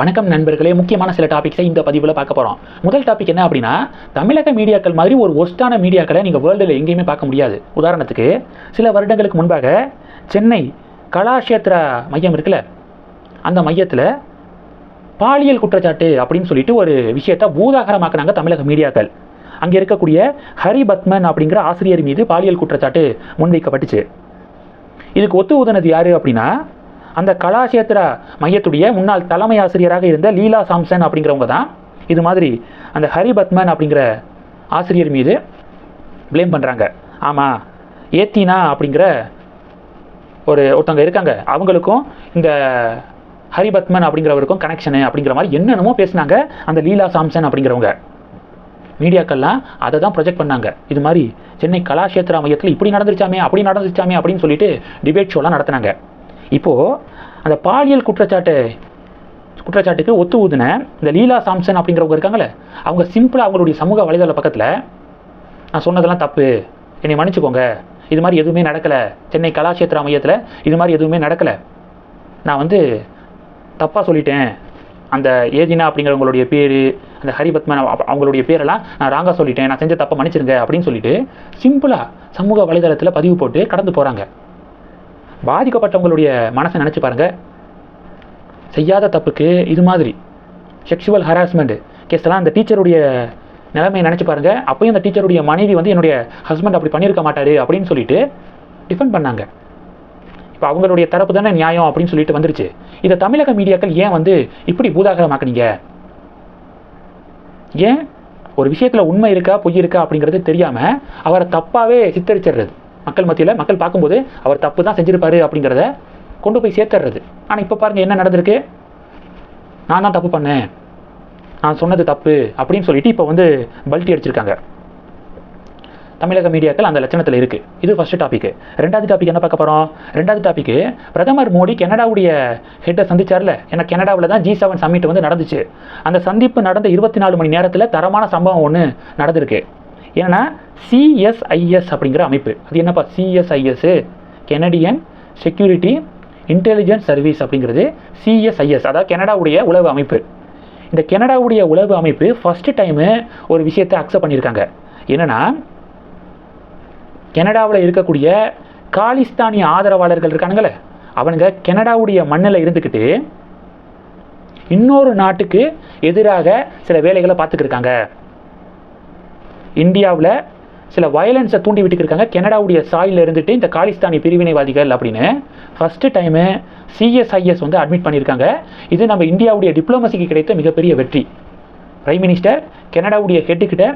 வணக்கம் நண்பர்களே. முக்கியமான சில டாபிக்ஸை இந்த பதிவில் பார்க்க போகிறோம் முதல் டாபிக் என்ன அப்படின்னா தமிழக மீடியாக்கள் மாதிரி ஒரு ஒஸ்டான மீடியாக்களை நீங்கள் வேர்ல்டில் எங்கேயுமே பார்க்க முடியாது. உதாரணத்துக்கு சில வருடங்களுக்கு முன்பாக சென்னை கலாஷேத்ரா மையம் இருக்குல்ல அந்த மையத்தில் பாலியல் குற்றச்சாட்டு அப்படின்னு சொல்லிட்டு ஒரு விஷயத்தை பூதாகரமாக்குனாங்க தமிழக மீடியாக்கள். அங்கே இருக்கக்கூடிய ஹரி பத்மன் அப்படிங்கிற ஆசிரியர் மீது பாலியல் குற்றச்சாட்டு முன்வைக்கப்பட்டுச்சு. இதுக்கு ஒத்து ஊதுனது யார் அப்படின்னா அந்த கலாஷேத்திர மையத்துடைய முன்னாள் தலைமை ஆசிரியராக இருந்த லீலா சாம்சன் அப்படிங்கிறவங்க தான். இது மாதிரி அந்த ஹரிபத்மன் அப்படிங்கிற ஆசிரியர் மீது ப்ளேம் பண்ணுறாங்க ஆமாம் ஏத்தினா அப்படிங்கிற ஒரு ஒருத்தவங்க இருக்காங்க. அவங்களுக்கும் இந்த ஹரிபத்மன் அப்படிங்கிறவருக்கும் கனெக்ஷனு அப்படிங்கிற மாதிரி என்னென்னமோ பேசுனாங்க அந்த லீலா சாம்சன் அப்படிங்கிறவங்க. மீடியாக்கள்லாம் அதை தான் ப்ரொஜெக்ட் பண்ணாங்க. இது மாதிரி சென்னை கலாஷேத்திர மையத்தில் இப்படி நடந்துருச்சாமே அப்படி நடந்துருச்சாமே அப்படின்னு சொல்லிட்டு டிபேட் ஷோலாம் நடத்துனாங்க. இப்போது அந்த பாலியல் குற்றச்சாட்டு குற்றச்சாட்டுக்கு ஒத்து ஊதுன இந்த லீலா சாம்சன் அப்படிங்கிறவங்க இருக்காங்களே அவங்க சிம்பிளாக அவங்களுடைய சமூக வலைதள பக்கத்தில் நான் சொன்னதெல்லாம் தப்பு என்னை மன்னிச்சுக்கோங்க இது மாதிரி எதுவுமே நடக்கலை சென்னை கலாஷேத்ரா மையத்தில் இது மாதிரி எதுவுமே நடக்கலை. நான் வந்து தப்பாக சொல்லிட்டேன். அந்த ஏஜினா அப்படிங்கிறவங்களுடைய பேர் அந்த ஹரிபத்மன் அவங்களுடைய பேரெல்லாம் நான் ராங்கா சொல்லிட்டேன். நான் செஞ்ச தப்பை மன்னிச்சிருங்க அப்படின்னு சொல்லிட்டு சிம்பிளாக சமூக வலைதளத்தில் பதிவு போட்டு கடந்து போகிறாங்க பாதிக்கப்பட்டவங்களுடைய மனசை நினச்சி பாருங்க. செய்யாத தப்புக்கு இது மாதிரி செக்ஷுவல் ஹராஸ்மெண்ட் கேஸ்லாம் அந்த டீச்சருடைய நிலைமையை நினச்சி பாருங்க. அப்பயும் அந்த டீச்சருடைய மனைவி வந்து என்னுடைய ஹஸ்பண்ட் அப்படி பண்ணியிருக்க மாட்டாரு அப்படின்னு சொல்லிட்டு டிஃபெண்ட் பண்ணாங்க. இப்போ அவங்களுடைய தரப்பு தானே நியாயம் அப்படின்னு சொல்லிட்டு வந்துருச்சு. இதை தமிழக மீடியாக்கள் ஏன் வந்து இப்படி பூதாகரமாக்குனீங்க? ஏன்? ஒரு விஷயத்தில் உண்மை இருக்கா பொய் இருக்கா அப்படிங்கிறது தெரியாமல் அவரை தப்பாகவே சித்தரிச்சிடுறது. மக்கள் மத்தியில் மக்கள் பார்க்கும்போது அவர் தப்பு தான் செஞ்சுருப்பாரு அப்படிங்கிறத கொண்டு போய் சேர்த்துறது. ஆனால் இப்போ பாருங்கள் என்ன நடந்திருக்கு? நான் தான் தப்பு பண்ணேன். நான் சொன்னது தப்பு அப்படின்னு சொல்லிட்டு இப்போ வந்து பல்ட்டி அடிச்சிருக்காங்க. தமிழக மீடியாக்கள் அந்த லட்சணத்தில் இருக்குது இது ஃபஸ்ட்டு டாப்பிக்கு ரெண்டாவது டாபிக் என்ன பார்க்க போகிறோம் ரெண்டாவது டாப்பிக்கு பிரதமர் மோடி கனடாவுடைய ஹெட்டை சந்திச்சார்ல? ஏன்னா கனடாவில் தான் ஜி செவன் சம்மிட் வந்து நடந்துச்சு. அந்த சந்திப்பு நடந்த இருபத்தி நாலு மணி நேரத்தில் தரமான சம்பவம் ஒன்று நடந்திருக்கு. ஏன்னா சிஎஸ்ஐஎஸ் அப்படிங்கிற அமைப்பு. அது என்னப்பா? CSIS Canadian security intelligence service அப்படிங்கிறது சிஎஸ்ஐஎஸ் அதாவது கனடாவுடைய உளவு அமைப்பு. இந்த கனடாவுடைய உளவு அமைப்பு ஃபஸ்ட்டு டைமு ஒரு விஷயத்தை அக்செப்ட் பண்ணியிருக்காங்க. என்னென்னா கனடாவில் இருக்கக்கூடிய காலிஸ்தானி ஆதரவாளர்கள் இருக்கானுங்களே அவனுங்க கனடாவுடைய மண்ணில் இருந்துக்கிட்டு இன்னொரு நாட்டுக்கு எதிராக சில வேலைகளை பார்த்துக்கிருக்காங்க இந்தியாவில் சில வயலன்ஸை தூண்டி விட்டுக்கிருக்காங்க. கனடாவுடைய சாயில் இருந்துட்டு இந்த காலிஸ்தானி பிரிவினைவாதிகள் அப்படின்னு ஃபஸ்ட்டு டைமு சிஎஸ்ஐஎஸ் வந்து அட்மிட் பண்ணியிருக்காங்க இது நம்ம இந்தியாவுடைய டிப்ளமசிக்கு கிடைத்த மிகப்பெரிய வெற்றி. பிரைம் மினிஸ்டர் கனடாவுடைய ஹெட்டுக்கிட்ட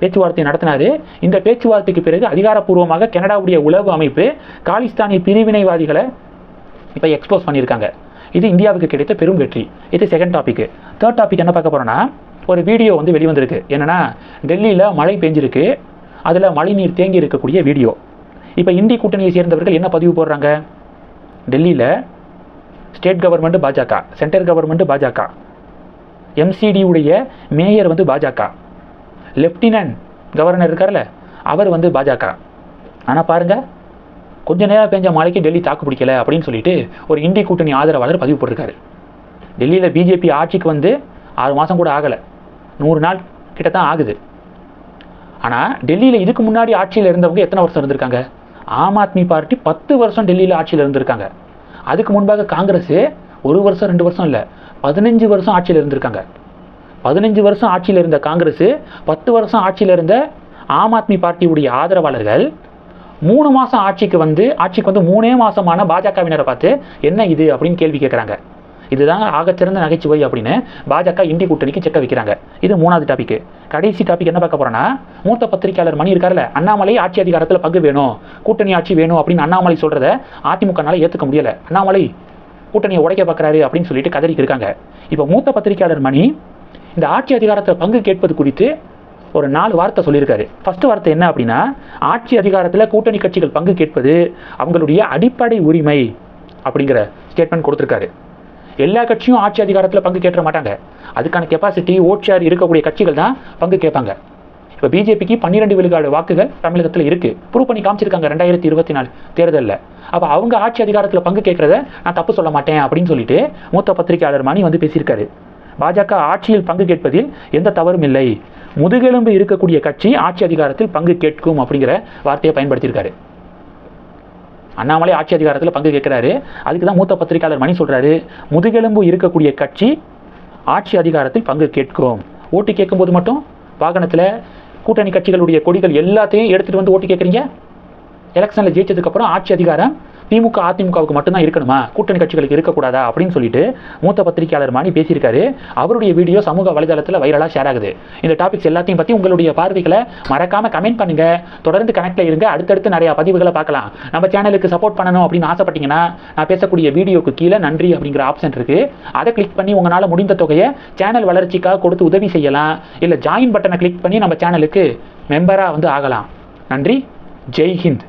பேச்சுவார்த்தை நடத்தினார். இந்த பேச்சுவார்த்தைக்கு பிறகு அதிகாரப்பூர்வமாக கனடாவுடைய உளவு அமைப்பு காலிஸ்தானி பிரிவினைவாதிகளை இப்போ எக்ஸ்போஸ் பண்ணியிருக்காங்க இது இந்தியாவுக்கு கிடைத்த பெரும் வெற்றி. இது செகண்ட் டாபிக் தேர்ட் டாபிக் என்ன பார்க்க போகிறோன்னா ஒரு வீடியோ வந்து வெளிவந்திருக்கு. என்னென்னா டெல்லியில் மழை பெஞ்சிருக்கு. அதில் மழைநீர் தேங்கி இருக்கக்கூடிய வீடியோ. இப்போ இந்தி கூட்டணியை சேர்ந்தவர்கள் என்ன பதிவு போடுறாங்க? டெல்லியில் ஸ்டேட் கவர்மெண்ட் பாஜக சென்ட்ரல் கவர்மெண்ட் பாஜக. எம்சிடியுடைய மேயர் வந்து பாஜக. லெப்டினன்ட் கவர்னர் இருக்கார்ல அவர் வந்து பாஜக. ஆனால் பாருங்க கொஞ்ச நேரம் பெஞ்ச மழைக்கு டெல்லி தாக்கு பிடிக்கல அப்படின்னு சொல்லிட்டு ஒரு இந்திய கூட்டணி ஆதரவாளர் பதிவு போட்டிருக்காரு. டெல்லியில் பிஜேபி ஆட்சிக்கு வந்து ஆறு மாதம் கூட ஆகலை. நூறு நாள் கிட்ட தான் ஆகுது. ஆனால் டெல்லியில் இதுக்கு முன்னாடி ஆட்சியில் இருந்தவங்க எத்தனை வருஷம் இருந்திருக்காங்க? ஆம் ஆத்மி பார்ட்டி பத்து வருஷம் டெல்லியில் ஆட்சியில் இருந்திருக்காங்க. அதுக்கு முன்பாக காங்கிரஸ் ஒரு வருஷம் ரெண்டு வருஷம் இல்லை பதினஞ்சு வருஷம் ஆட்சியில் இருந்திருக்காங்க. பதினஞ்சு வருஷம் ஆட்சியில் இருந்த காங்கிரஸ் பத்து வருஷம் ஆட்சியில் இருந்த ஆம் ஆத்மி பார்ட்டியுடைய ஆதரவாளர்கள் மூணு மாதம் ஆட்சிக்கு வந்து ஆட்சிக்கு வந்து மூணே மாதமான பாஜகவினரை பார்த்து என்ன இது? அப்படின்னு கேள்வி கேட்குறாங்க இதுதான் ஆகச்சிறந்த நகைச்சுவை அப்படின்னு பாஜக இந்தி கூட்டணிக்கு செக்க வைக்கிறாங்க. இது மூணாவது டாபிக் கடைசி டாபிக் என்ன பார்க்க போறோம்னா மூத்த பத்திரிகையாளர் மணி இருக்கார்ல அண்ணாமலை ஆட்சி அதிகாரத்தில் பங்கு வேணும் கூட்டணி ஆட்சி வேணும் அப்படின்னு அண்ணாமலை சொல்றத அதிமுகனால ஏற்றுக்க முடியல. அண்ணாமலை கூட்டணியை உடைக்க பார்க்குறாரு அப்படின்னு சொல்லிட்டு கதறிக்கு இருக்காங்க. இப்போ மூத்த பத்திரிகையாளர் மணி இந்த ஆட்சி அதிகாரத்தில் பங்கு கேட்பது குறித்து ஒரு நாலு வார்த்தை சொல்லியிருக்காரு. ஃபர்ஸ்ட் வார்த்தை என்ன அப்படின்னா ஆட்சி அதிகாரத்தில் கூட்டணி கட்சிகள் பங்கு கேட்பது அவங்களுடைய அடிப்படை உரிமை அப்படிங்கிற ஸ்டேட்மெண்ட் கொடுத்துருக்காரு. எல்லா கட்சியும் ஆட்சி அதிகாரத்தில் பங்கு கேட்க மாட்டாங்க. அதுக்கான கெப்பாசிட்டி ஓட் ஷேர் இருக்கக்கூடிய கட்சிகள் தான் பங்கு கேட்பாங்க. இப்போ பிஜேபிக்கு பன்னிரெண்டு விழுக்காடு வாக்குகள் தமிழகத்தில் இருக்குது ப்ரூவ் பண்ணி காமிச்சிருக்காங்க ரெண்டாயிரத்தி இருபத்தி நாலு தேர்தலில். அப்போ அவங்க ஆட்சி அதிகாரத்தில் பங்கு கேட்குறத நான் தப்பு சொல்ல மாட்டேன் அப்படின்னு சொல்லிட்டு மூத்த பத்திரிகையாளர் மணி வந்து பேசியிருக்காரு. பாஜக ஆட்சியில் பங்கு கேட்பதில் எந்த தவறும் இல்லை. முதுகெலும்பு இருக்கக்கூடிய கட்சி ஆட்சி அதிகாரத்தில் பங்கு கேட்கும் அப்படிங்கிற வார்த்தையை பயன்படுத்தியிருக்காரு. அண்ணாமலை ஆட்சி அதிகாரத்தில் பங்கு கேட்கிறாரு. அதுக்கு தான் மூத்த பத்திரிகையாளர் மணி சொல்கிறாரு முதுகெலும்பு இருக்கக்கூடிய கட்சி ஆட்சி அதிகாரத்தில் பங்கு கேட்கும் ஓட்டு கேட்கும்போது மட்டும் வாகனத்தில் கூட்டணி கட்சிகளுடைய கொடிகள் எல்லாத்தையும் எடுத்துகிட்டு வந்து ஓட்டு கேட்குறீங்க? எலெக்ஷனில் ஜெயிச்சதுக்கப்புறம் ஆட்சி அதிகாரம் திமுக அதிமுகவுக்கு மட்டும்தான் இருக்கணுமா? கூட்டணி கட்சிகளுக்கு இருக்கக்கூடாதா? அப்படின்னு சொல்லிட்டு மூத்த பத்திரிகையாளர் மாணி பேசியிருக்காரு. அவருடைய வீடியோ சமூக வலைதளத்தில் வைரலாக ஷேர் ஆகுது. இந்த டாபிக்ஸ் எல்லாத்தையும் பற்றி உங்களுடைய பார்வைகளை மறக்காம கமெண்ட் பண்ணுங்க. தொடர்ந்து கனெக்ட்ல இருங்க. அடுத்தடுத்து நிறைய பதிவுகளை பார்க்கலாம். நம்ம சேனலுக்கு சப்போர்ட் பண்ணணும் அப்படின்னு ஆசைப்பட்டீங்கன்னா நான் பேசக்கூடிய வீடியோக்கு கீழே நன்றி அப்படிங்கிற ஆப்ஷன் இருக்கு. அதை கிளிக் பண்ணி உங்களால் முடிந்த தொகையை சேனல் வளர்ச்சிக்காக கொடுத்து உதவி செய்யலாம். இல்லை ஜாயின் பட்டனை கிளிக் பண்ணி நம்ம சேனலுக்கு மெம்பராக வந்து ஆகலாம். நன்றி. ஜெய் ஹிந்த்.